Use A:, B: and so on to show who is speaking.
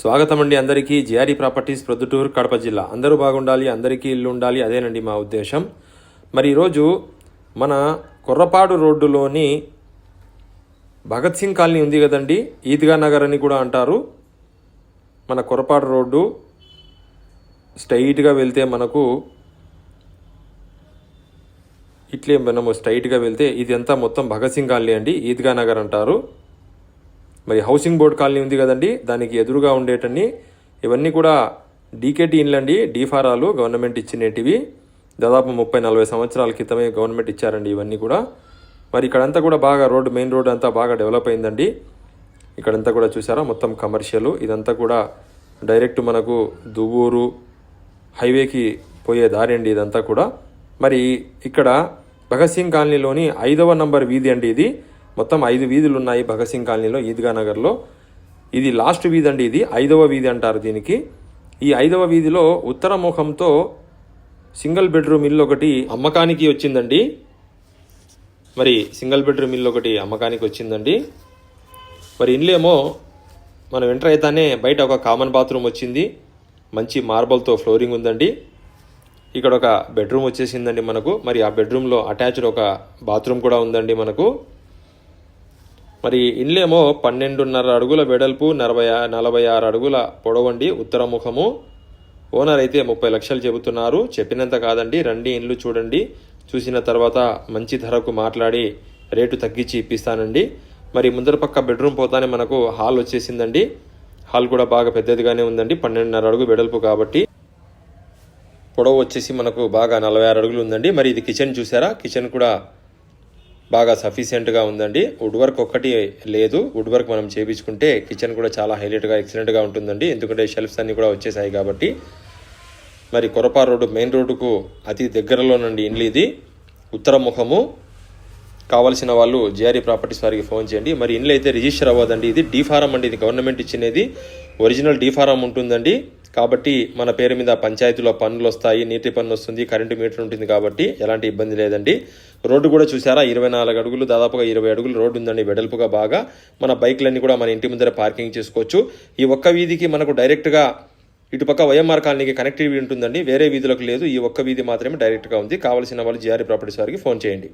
A: స్వాగతం అండి అందరికీ. జిఆర్ఈ ప్రాపర్టీస్ ప్రొద్దుటూరు కడప జిల్లా. అందరూ బాగుండాలి అందరికీ ఇల్లు ఉండాలి అదేనండి మా ఉద్దేశం. మరి ఈరోజు మన కొర్రపాడు రోడ్డులోని భగత్ సింగ్ కాలనీ ఉంది కదండి. ఈద్గా నగర్ అని కూడా అంటారు. మన కొర్రపాడు రోడ్డు స్ట్రైట్గా వెళ్తే మనకు ఇట్లే మనము స్ట్రైట్గా వెళ్తే ఇది అంతా మొత్తం భగత్ సింగ్ కాలనీ అండి. ఈద్గా నగర్ అంటారు. మరి హౌసింగ్ బోర్డ్ కాలనీ ఉంది కదండి. దానికి ఎదురుగా ఉండేటన్ని ఇవన్నీ కూడా డీకేటీ ఇండ్లు అండి. డీఫారాలు గవర్నమెంట్ ఇచ్చినటివి. దాదాపు ముప్పై నలభై సంవత్సరాల క్రితమే గవర్నమెంట్ ఇచ్చారండి ఇవన్నీ కూడా. మరి ఇక్కడంతా కూడా బాగా రోడ్డు మెయిన్ రోడ్ అంతా బాగా డెవలప్ అయిందండి. ఇక్కడంతా కూడా చూసారా మొత్తం కమర్షియల్. ఇదంతా కూడా డైరెక్ట్ మనకు దువ్వూరు హైవేకి పోయే దారి అండి ఇదంతా కూడా. మరి ఇక్కడ భగత్ సింగ్ కాలనీలోని ఐదవ నంబర్ వీధి అండి ఇది. మొత్తం ఐదు వీధులు ఉన్నాయి భగత్ సింగ్ కాలనీలో ఈద్గా నగర్లో. ఇది లాస్ట్ వీధి అండి ఇది ఐదవ వీధి అంటారు దీనికి. ఈ ఐదవ వీధిలో ఉత్తర ముఖంతో సింగిల్ బెడ్రూమ్ ఇల్లు ఒకటి అమ్మకానికి వచ్చిందండి. మరి సింగిల్ బెడ్రూమ్ ఇల్లు ఒకటి అమ్మకానికి వచ్చిందండి. మరి ఇండ్లేమో మనం ఎంటర్ అయితేనే బయట ఒక కామన్ బాత్రూమ్ వచ్చింది. మంచి మార్బల్తో ఫ్లోరింగ్ ఉందండి. ఇక్కడ ఒక బెడ్రూమ్ వచ్చేసిందండి మనకు. మరి ఆ బెడ్రూమ్లో అటాచ్డ్ ఒక బాత్రూమ్ కూడా ఉందండి మనకు. మరి ఇండ్లేమో పన్నెండున్నర అడుగుల వెడల్పు నలభై నలభై ఆరు అడుగుల పొడవండి ఉత్తరముఖము. ఓనర్ అయితే ముప్పై లక్షలు చెబుతున్నారు. చెప్పినంత కాదండి రండి ఇండ్లు చూడండి. చూసిన తర్వాత మంచి ధరకు మాట్లాడి రేటు తగ్గించి ఇప్పిస్తానండి. మరి ముందర పక్క బెడ్రూమ్ పోతానే మనకు హాల్ వచ్చేసిందండి. హాల్ కూడా బాగా పెద్దదిగానే ఉందండి పన్నెండున్నర అడుగు వెడల్పు కాబట్టి. పొడవు వచ్చేసి మనకు బాగా నలభై ఆరు అడుగులు ఉందండి. మరి ఇది కిచెన్ చూసారా? కిచెన్ కూడా బాగా సఫిషియెంట్గా ఉందండి. వుడ్ వర్క్ ఒక్కటి లేదు. వుడ్ వర్క్ మనం చేయించుకుంటే కిచెన్ కూడా చాలా హైలైట్గా ఎక్సలెంట్గా ఉంటుందండి. ఎందుకంటే షెల్ఫ్స్ అన్నీ కూడా వచ్చేసాయి కాబట్టి. మరి కొరపా రోడ్డు మెయిన్ రోడ్డుకు అతి దగ్గరలోనండి ఇండ్లు ఇది. ఉత్తర ముఖము కావాల్సిన వాళ్ళు జిఆర్ఈ ప్రాపర్టీస్ వారికి ఫోన్ చేయండి. మరి ఇండ్లు అయితే రిజిస్టర్ అవ్వదండి. ఇది డీ ఫారం అండి. ఇది గవర్నమెంట్ ఇచ్చినది. ఒరిజినల్ డీ ఫారం ఉంటుందండి. కాబట్టి మన పేరు మీద పంచాయతీలో పన్నులు వస్తాయి నీటి పన్ను వస్తుంది కరెంటు మీటర్ ఉంటుంది కాబట్టి ఎలాంటి ఇబ్బంది లేదండి. రోడ్డు కూడా చూసారా ఇరవై నాలుగు అడుగులు దాదాపుగా ఇరవై అడుగులు రోడ్డు ఉందండి వెడల్పుగా బాగా. మన బైక్లన్నీ కూడా మన ఇంటి ముందర పార్కింగ్ చేసుకోవచ్చు. ఈ ఒక్క వీధికి మనకు డైరెక్ట్గా ఇటుపక్క వైఎంఆర్ కాలనీకి కనెక్టివిటీ ఉంటుందండి. వేరే వీధులకు లేదు ఈ ఒక్క వీధి మాత్రమే డైరెక్ట్గా ఉంది. కావాల్సిన వాళ్ళు జిఆర్ఈ ప్రాపర్టీస్ వారికి ఫోన్ చేయండి.